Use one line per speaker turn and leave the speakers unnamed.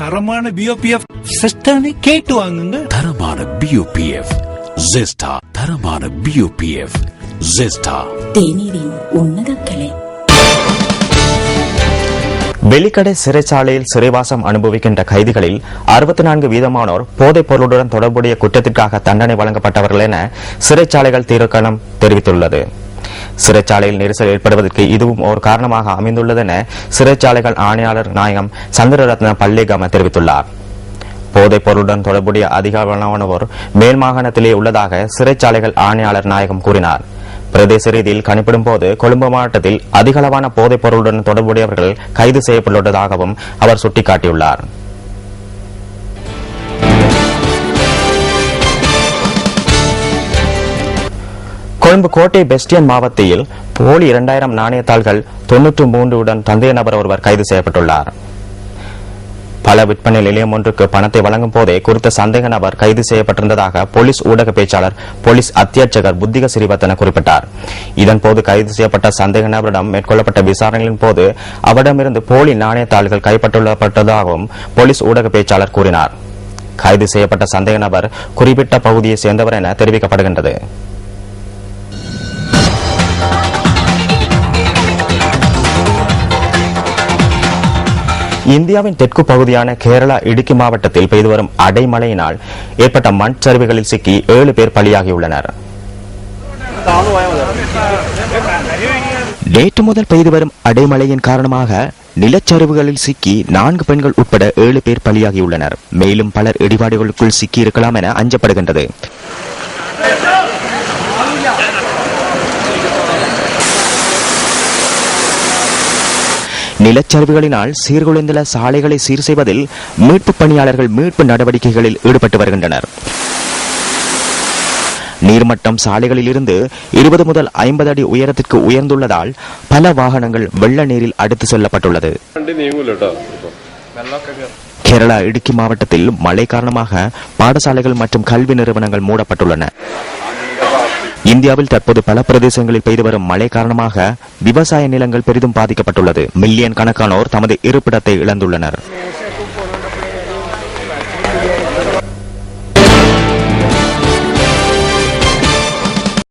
தரமான பிஓபிஎஃப் சிஸ்டர்னு கேட்டு வாங்குங்க.
தரமான பியூபிஎஃப் ஜெஸ்டா தரமான பியூபிஎஃப் ஜெஸ்டா
தேநீரின் உன்னத கலை
வெலிக்கடை சிறைச்சாலையில் சிறைவாசம் அனுபவிக்கின்ற கைதிகளில் அறுபத்தி நான்கு வீதமானோர் போதைப் பொருளுடன் தொடர்புடைய குற்றத்திற்காக தண்டனை வழங்கப்பட்டவர்கள் என சிறைச்சாலைகள் தீர்க்கணம் தெரிவித்துள்ளது. சிறைச்சாலையில் நெரிசல் ஏற்படுவதற்கு இதுவும் ஒரு காரணமாக அமைந்துள்ளது என சிறைச்சாலைகள் ஆணையாளர் நாயகம் சந்திரரத்ன பள்ளிகம தெரிவித்துள்ளார். போதைப் பொருளுடன் தொடர்புடைய அதிகளவானோர் மேல் மாகாணத்திலே உள்ளதாக சிறைச்சாலைகள் ஆணையாளர் நாயகம் கூறினார். பிரதேச ரீதியில் கணிப்பிடும் போது கொழும்பு மாவட்டத்தில் அதிகளவான போதைப் பொருளுடன் தொடர்புடையவர்கள் கைது செய்யப்பட்டுள்ளதாகவும் அவர் சுட்டிக்காட்டியுள்ளார். கொழும்பு கோட்டை பெஸ்டியன் மாவட்டத்தில் போலி இரண்டாயிரம் நாணயத்தாள்கள் தொன்னூற்று மூன்றுடன் தந்தைய நபர் ஒருவர் கைது செய்யப்பட்டுள்ளார். பல விற்பனை நிலையம் ஒன்றுக்கு பணத்தை வழங்கும் போதே குறித்த சந்தேக நபர் கைது செய்யப்பட்டிருந்ததாக போலீஸ் ஊடக பேச்சாளர் போலீஸ் அத்தியட்சகர் புத்திக சிறிவத்தன குறிப்பிட்டார். இதன்போது கைது செய்யப்பட்ட சந்தேக நபரிடம் மேற்கொள்ளப்பட்ட விசாரணைகளின் போது அவரிடமிருந்து போலி நாணயத்தாள்கள் கைப்பற்றப்பட்டதாகவும் போலீஸ் ஊடக பேச்சாளர் கூறினார். கைது செய்யப்பட்ட சந்தேக நபர் குறிப்பிட்ட பகுதியை சேர்ந்தவர் என தெரிவிக்கப்படுகின்றது. இந்தியாவின் தெற்கு பகுதியான கேரளா இடுக்கி மாவட்டத்தில் பெய்து வரும் அடைமழையினால் ஏற்பட்ட மண் சரிவுகளில் சிக்கி ஏழு பேர் பலியாகியுள்ளனர். நேற்று முதல் பெய்து வரும் அடைமழையின் காரணமாக நிலச்சரிவுகளில் சிக்கி நான்கு பெண்கள் உட்பட ஏழு பேர் பலியாகியுள்ளனர். மேலும் பலர் இடிபாடுகளுக்குள் சிக்கி இருக்கலாம் என அஞ்சப்படுகின்றது. நிலச்சரிவுகளினால் சீர்குலைந்துள்ள சாலைகளை சீர் செய்வதில் மீட்பு பணியாளர்கள் மீட்பு நடவடிக்கைகளில் ஈடுபட்டு வருகின்றனர். நீர்மட்டம் சாலைகளில் இருந்து இருபது முதல் ஐம்பது அடி உயரத்திற்கு உயர்ந்துள்ளதால் பல வாகனங்கள் வெள்ள நீரில் அடுத்து செல்லப்பட்டுள்ளது. கேரளா இடுக்கி மாவட்டத்தில் மழை காரணமாக பாடசாலைகள் மற்றும் கல்வி நிறுவனங்கள் மூடப்பட்டுள்ளன. இந்தியாவில் தற்போது பல பிரதேசங்களில் பெய்து வரும் மழை காரணமாக விவசாய நிலங்கள் பெரிதும் பாதிக்கப்பட்டுள்ளது. மில்லியன் கணக்கானோர் தமது இருப்பிடத்தை இழந்துள்ளனர்.